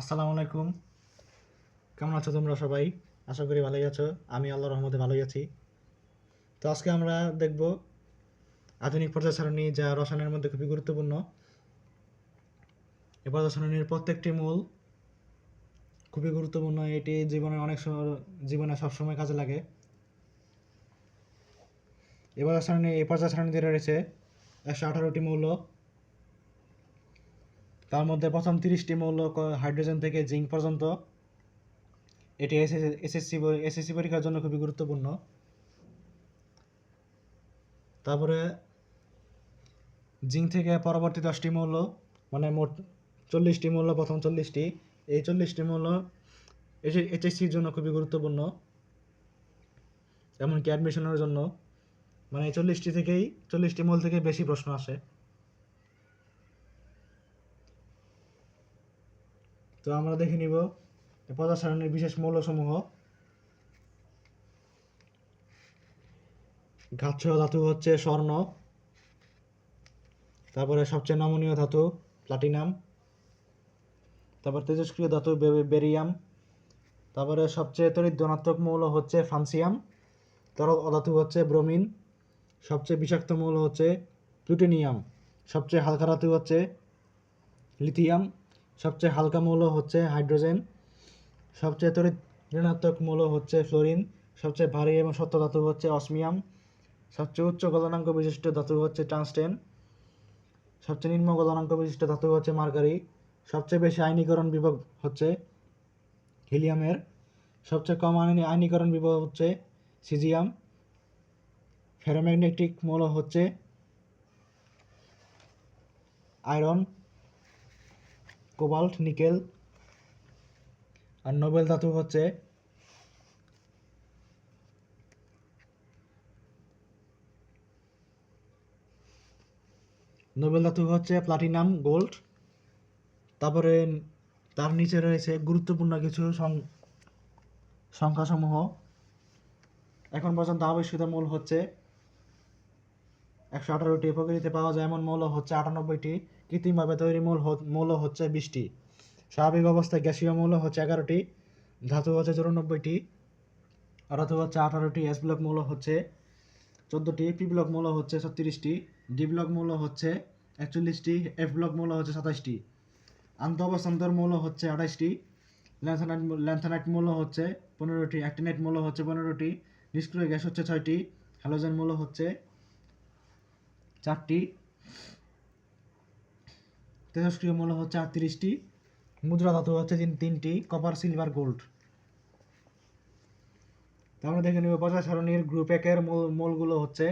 আসসালামু আলাইকুম। কেমন আছো তোমরা সবাই? আশা করি ভালোই আছো। আমি আল্লাহ রহমতে ভালোই আছি। তো আজকে আমরা দেখব আধুনিক পর্যায় সারণী যা রসায়নের মধ্যে খুবই গুরুত্বপূর্ণ। এই পর্যায় সারণীর প্রত্যেকটি মূল খুবই গুরুত্বপূর্ণ। এটি জীবনে অনেক জীবনে সবসময় কাজে লাগে। এই পর্যায় সারণী এই পর্যায় সারণীতে রয়েছে একশো আঠারোটি মৌল। তার মধ্যে প্রথম তিরিশটি মৌল হাইড্রোজেন থেকে জিঙ্ক পর্যন্ত। এটি এসএসসি এসএসসি পরীক্ষার জন্য খুবই গুরুত্বপূর্ণ। তারপরে জিঙ্ক থেকে পরবর্তী দশটি মৌল মানে মোট চল্লিশটি মৌল, প্রথম চল্লিশটি। এই চল্লিশটি মৌল এইচএসসির জন্য খুবই গুরুত্বপূর্ণ, এমনকি অ্যাডমিশনের জন্য। মানে চল্লিশটি থেকেই, চল্লিশটি মৌল থেকে বেশি প্রশ্ন আসে। তো আমরা দেখে নিব পদার্থ সারণীর বিশেষ মৌলসমূহ। ঘাতসহ ধাতু হচ্ছে স্বর্ণ, তারপরে সবচেয়ে নমনীয় ধাতু প্লাটিনাম, তারপর তেজস্ক্রিয় ধাতু বেরিয়াম, তারপরে সবচেয়ে তড়িৎ ধনাত্মক মৌল হচ্ছে ফ্রান্সিয়াম তরল অধাতু হচ্ছে ব্রোমিন, সবচেয়ে বিষাক্ত মৌল হচ্ছে প্লুটোনিয়াম, সবচেয়ে হালকা ধাতু হচ্ছে লিথিয়াম সবচেয়ে হালকা মৌল হচ্ছে হাইড্রোজেন, সবচেয়ে তড়িৎ ঋণাত্মক মৌল হচ্ছে ফ্লোরিন, সবচেয়ে ভারী এবং সত্য ধাতু হচ্ছে অসমিয়াম, সবচেয়ে উচ্চ গলনাঙ্ক বিশিষ্ট ধাতু হচ্ছে টাংস্টেন সবচেয়ে নিম্ন গলনাঙ্ক বিশিষ্ট ধাতু হচ্ছে মার্কারি, সবচেয়ে বেশি আয়নীকরণ বিভব হচ্ছে হিলিয়ামের, সবচেয়ে কম আয়নি, আয়নীকরণ বিভব হচ্ছে সিজিয়াম, ফেরোম্যাগনেটিক মৌল হচ্ছে আয়রন কোবাল্ট, নিকেল আর নোবেল ধাতু হচ্ছে নোবেল ধাতু হচ্ছে প্লাটিনাম, গোল্ড। তারপরে তার নিচে রয়েছে গুরুত্বপূর্ণ কিছু সংখ্যাসমূহ। এখন পর্যন্ত আবিষ্কৃত মূল হচ্ছে একশো আঠারোটি। প্রকৃতিতে পাওয়া যায় এমন মৌল হচ্ছে আটানব্বইটি। কৃত্রিমভাবে তৈরি মূল মৌল হচ্ছে বিশটি স্বাভাবিক অবস্থায় গ্যাসীয় মৌল হচ্ছে এগারোটি ধাতু হচ্ছে চুরানব্বইটি আর ধাতু হচ্ছে আঠারোটি এস ব্লক মৌল হচ্ছে চোদ্দোটি পি ব্লক মৌল হচ্ছে ছত্রিশটি ডি ব্লক মৌল হচ্ছে একচল্লিশটি এফ ব্লক মৌল হচ্ছে সাতাশটি আন্ত অবস্থান্তর মৌল হচ্ছে আঠাশটি ল্যান্থানাইট ল্যান্থানাইট মৌল হচ্ছে পনেরোটি অ্যাক্টিনাইট মৌল হচ্ছে পনেরোটি নিষ্ক্রিয় গ্যাস হচ্ছে ছয়টি হ্যালোজেন মৌল হচ্ছে চারটি তেজস্ক্রিয় মৌল হচ্ছে আটত্রিশটি। মুদ্রা ধাতু হচ্ছে তিন তিনটি। কপার সিলভার গোল্ড তাহলে দেখে নেব পর্যায় সারণীর গ্রুপ একের মূল মূলগুলো হচ্ছে।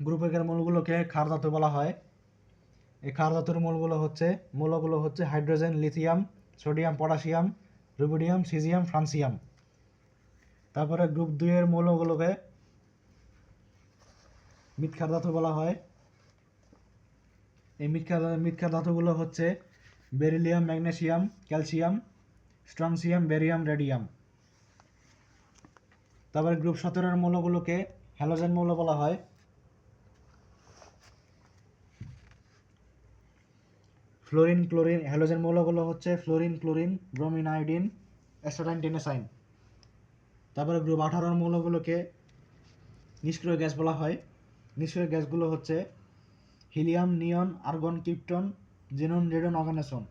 গ্রুপ একের মূলগুলোকে ক্ষার ধাতু বলা হয়। এই ক্ষার ধাতুর মূলগুলো হচ্ছে মূলগুলো হচ্ছে hydrogen, lithium, sodium, potassium, rubidium, caesium, francium. তারপরে গ্রুপ দুইয়ের মৌলগুলোকে মিথ্যার ধাতু বলা হয়। এই মিথ্যা মিথ্যা ধাতুগুলো হচ্ছে beryllium magnesium calcium strontium barium radium তারপরে গ্রুপ সতেরোর মৌলগুলোকে হ্যালোজেন মৌল বলা হয়। ফ্লোরিন ক্লোরিন হ্যালোজেন মৌলগুলো হচ্ছে fluorine chlorine bromine iodine tennessine তারপরে গ্রুপ আঠারোর মৌলগুলোকে নিষ্ক্রিয় গ্যাস বলা হয়। নিষ্ক্রিয় গ্যাসগুলো হচ্ছে helium, neon, argon krypton xenon, radon oganesson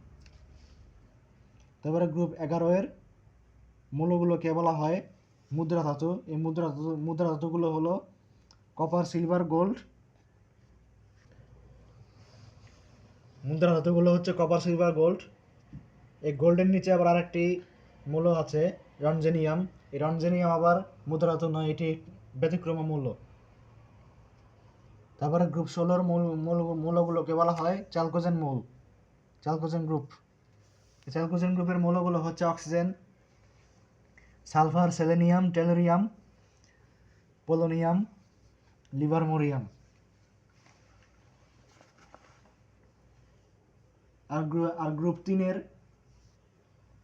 তারপরে গ্রুপ এগারো এর মৌলগুলোকে বলা হয় মুদ্রা ধাতু। এই মুদ্রা ধাতু, মুদ্রা ধাতুগুলো হলো কপার, সিলভার, গোল্ড। মুদ্রা ধাতুগুলো হচ্ছে কপার, সিলভার, গোল্ড। এই গোল্ডের নিচে আবার আরেকটি মূল্য আছে রঞ্জেনিয়াম এই রঞ্জেনিয়াম আবার মুদ্রা ধাতু নয়, এটি ব্যতিক্রম মূল্য তারপরে গ্রুপ ষোলোর মূল মূল, মূলগুলোকে বলা হয় চালকোজেন মূল চালকোজেন গ্রুপ চালকোজেন গ্রুপের মূলগুলো হচ্ছে oxygen sulphur selenium tellurium polonium livermorium আর আর গ্রুপ তিনের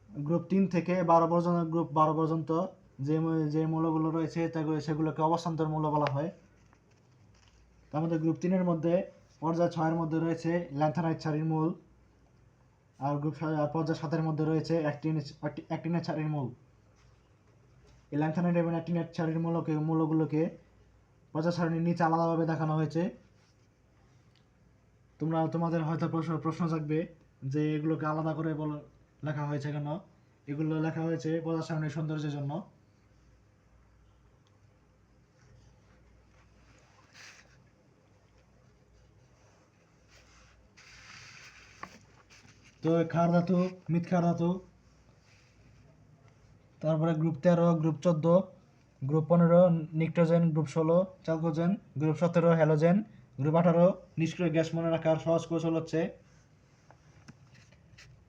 গ্রুপ তিন থেকে বারো পর্যন্ত গ্রুপ বারো পর্যন্ত যে যে মৌলগুলো রয়েছে সেগুলোকে অবস্থান্তর মৌল বলা হয়। তার মধ্যে গ্রুপ তিনের মধ্যে পর্যায় ছয়ের মধ্যে রয়েছে ল্যান্থানাইট সারির মূল আর গ্রুপ আর পর্যায় সাতের মধ্যে রয়েছে অ্যাক্টিন অ্যাক্টিনের ছাড়ির মূল। এই ল্যান্থানাইট এবং অ্যাক্টিনের ছাড়ির মূলকে মূলগুলোকে পর্যায় সারণীর নিচে আলাদাভাবে দেখানো হয়েছে। তোমরা তোমাদের হয়তো প্রশ্ন প্রশ্ন জাগবে যে এগুলোকে আলাদা করে বল লেখা হয়েছে কেন? এগুলো লেখা হয়েছে পর্যায় সারণীর সৌন্দর্যের জন্য। তো ক্ষার ধাতু ক্ষার ধাতু তারপরে গ্রুপ তেরো গ্রুপ চোদ্দ গ্রুপ পনেরো, নিক্টোজেন গ্রুপ ষোলো, চালকোজেন গ্রুপ সতেরো, হ্যালোজেন গ্রুপ আঠারো, নিষ্ক্রিয় গ্যাস মনে রাখার সহজ কৌশল হচ্ছে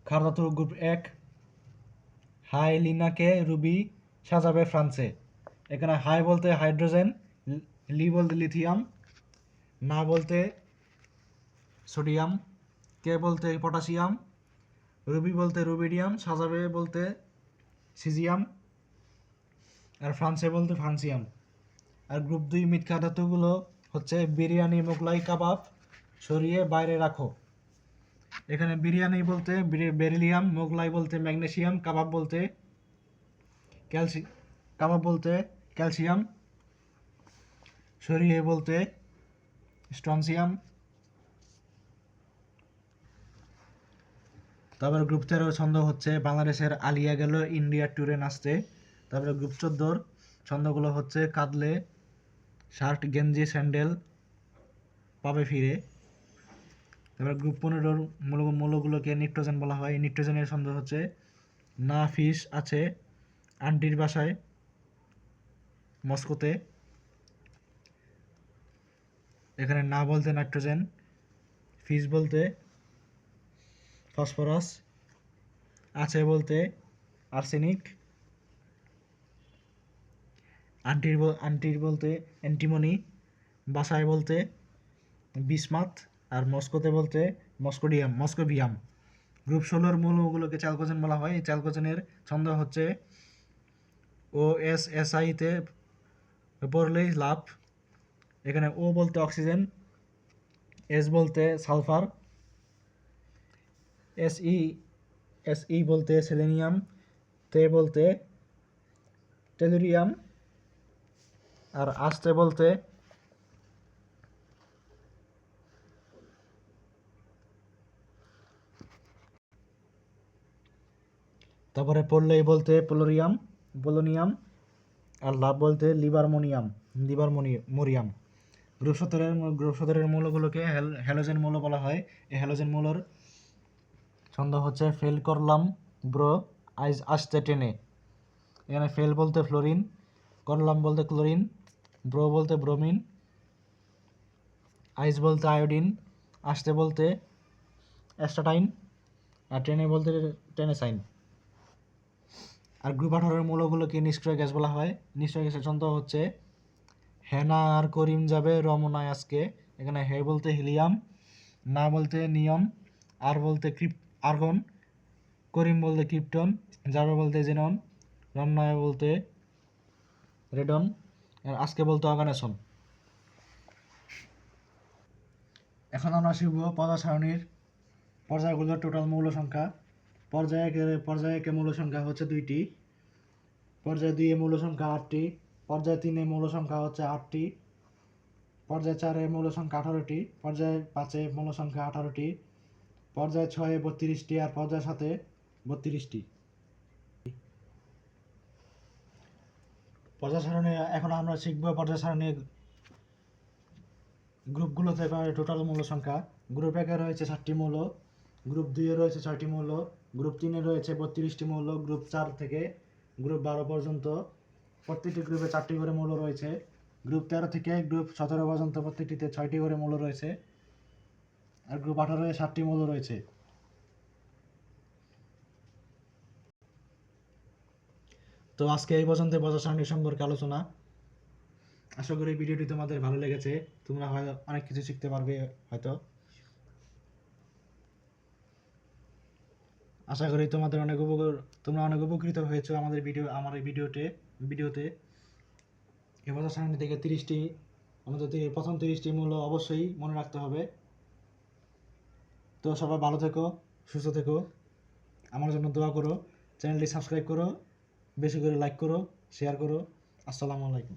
ধাতু গ্রুপ এক, হাই লিনাকে রুবি সাজাবে ফ্রান্সে। এখানে হাই বলতে হাইড্রোজেন, লি বলতে লিথিয়াম, না বলতে সোডিয়াম, কে বলতে পটাশিয়াম রুবি বলতে রুবিডিয়াম সাজাবে বলতে সিজিয়াম, আর ফ্রান্সে বলতে ফ্রান্সিয়াম আর গ্রুপ দুই মিথ্যা ধাতুগুলো হচ্ছে বিরিয়ানি, মোগলাই, কাবাব সরিয়ে বাইরে রাখো। এখানে বিরিয়ানি বলতে বিরি- বেরিলিয়াম, মোগলাই বলতে ম্যাগনেসিয়াম, কাবাব বলতে ক্যালসি, কাবাব বলতে ক্যালসিয়াম, সরিয়ে বলতে স্ট্রনসিয়াম তারপরে গ্রুপ তেরো ছন্দ হচ্ছে, বাংলাদেশের আলিয়া গেল, ইন্ডিয়া ট্যুরে নাচতে। তারপরে গ্রুপ চোদ্দোর ছন্দগুলো হচ্ছে, কাঁদলে, শার্ট, গেঞ্জি, স্যান্ডেল, পাবে ফিরে। তারপরে গ্রুপ পনেরোর মূল মূলগুলোকে নিট্রোজেন বলা হয়। নিট্রোজেনের ছন্দ হচ্ছে, না ফিস আছে আন্টির বাসায়, মস্কোতে। এখানে না বলতে নাইট্রোজেন, ফিস বলতে ফসফরাস আছে বলতে আর্সেনিক, আন্টির আন্টির বলতে অ্যান্টিমনি বাসায় বলতে বিসমাত, আর মস্কোতে বলতে মস্কোডিয়াম মস্কোভিয়াম। গ্রুপ ষোলোর মূলগুলোকে চালকোজেন বলা হয়। এই চালকোজেনের ছন্দ হচ্ছে ও এস এস আইতে পড়লেই লাভ। এখানে ও বলতে অক্সিজেন এস বলতে sulphur S E S E বলতে সেলেনিয়াম, তে বলতে টেলুরিয়াম, আর আস্তে বলতে তারপরে পড়লেই বলতে পোলোরিয়াম পোলোনিয়াম আর লাভ বলতে লিবারমোনিয়াম, লিবারমোনি মোরিয়াম। গ্রুপ সতেরের গ্রুপ সতেরের মূলগুলোকে হ্যাল- হ্যালোজেন মূল বলা হয়। এই হ্যালোজেন মূলর ছন্দ হচ্ছে ফেল করলাম, ব্রো, আইজ আসতে টেনে। এখানে ফেল বলতে ফ্লোরিন, করলাম বলতে ক্লোরিন, ব্রো বলতে ব্রোমিন আইস বলতে আয়োডিন, আসতে বলতে অ্যাস্টাটাইন, আর ট্রেনে বলতে টেনেসাইন। আর গ্রুপ আঠারোর মূলগুলোকে নিষ্ক্রিয় গ্যাস বলা হয়। নিষ্ক্রিয় গ্যাসের ছন্দ হচ্ছে হেনা আর করিম যাবে রমনায় আজকে। এখানে হে বলতে হিলিয়াম, না বলতে নিয়ম, আর বলতে ক্রিপ আর্গন, করিম বলতে ক্রিপ্টন যাবে বলতে জেনন রমনায় বলতে রেডন, আর আজকে বলতে অর্গানেশন এখন আমরা শিখব পর্যায় সারণীর পর্যায়গুলোর টোটাল মৌল সংখ্যা। পর্যায়ে পর্যায়ে একে মৌল সংখ্যা হচ্ছে দুইটি। পর্যায়ে দুইয়ে মৌল সংখ্যা আটটি। পর্যায়ে তিনে মৌল সংখ্যা হচ্ছে আটটি। পর্যায়ে চারে মৌল সংখ্যা আঠারোটি। পর্যায়ে পাঁচে মৌল সংখ্যা আঠারোটি। পর্যায়ে ছয়ে বত্রিশটি আর পর্যায়ে সাতে বত্রিশটি। পর্যায় সারণী, এখন আমরা শিখব পর্যায় সারণীর গ্রুপগুলোতে টোটাল মূল্য সংখ্যা। গ্রুপ একে রয়েছে ষাটটি মৌল, গ্রুপ দুইয়ে রয়েছে ছয়টি মূল্য গ্রুপ তিনে রয়েছে বত্রিশটি মূল্য গ্রুপ চার থেকে গ্রুপ বারো পর্যন্ত প্রত্যেকটি গ্রুপে চারটি করে মূল্য রয়েছে। গ্রুপ তেরো থেকে গ্রুপ সতেরো পর্যন্ত প্রত্যেকটিতে ছয়টি করে মূল্য রয়েছে। আর গ্রুপ আঠারোয় ষাটটি মৌল রয়েছে। তো আজকে এই পর্যন্ত পর্যায় সারণী সম্পর্কে আলোচনা। আশা করি ভিডিওটি তোমাদের ভালো লেগেছে। তোমরা হয়তো অনেক কিছু শিখতে পারবে হয়তো। আশা করি তোমাদের অনেক উপকার তোমরা অনেক উপকৃত হয়েছো আমাদের ভিডিও আমার এই ভিডিওতে ভিডিওতে। এবছর সামনে থেকে তিরিশটি আমাদের প্রথম তিরিশটি মূল্য অবশ্যই মনে রাখতে হবে। তো সবাই ভালো থেকো, সুস্থ থেকো। আমার জন্য দোয়া করো, চ্যানেলটি সাবস্ক্রাইব করো, বেশি করে লাইক করো শেয়ার করো। আসসালামু আলাইকুম।